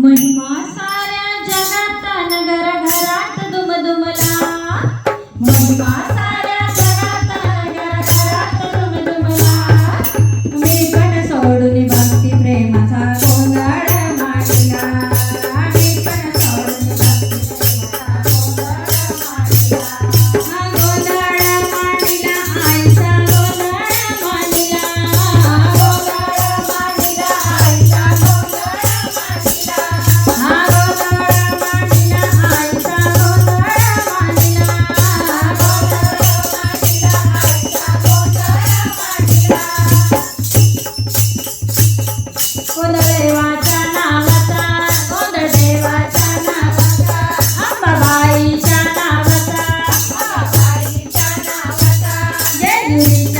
महिमा साऱ्या जगात नगर Thank you.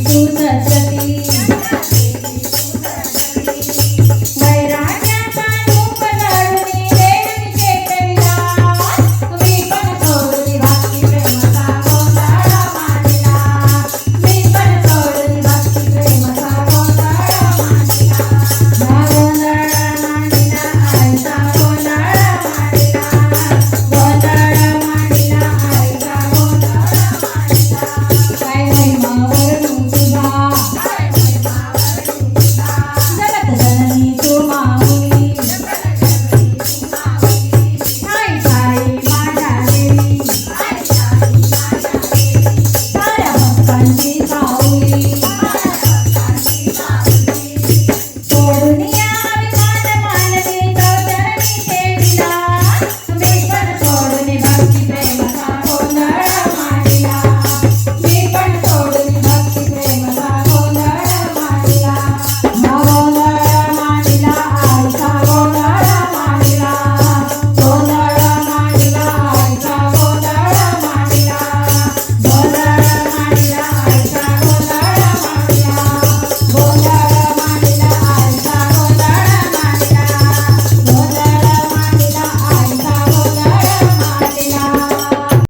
Thank you,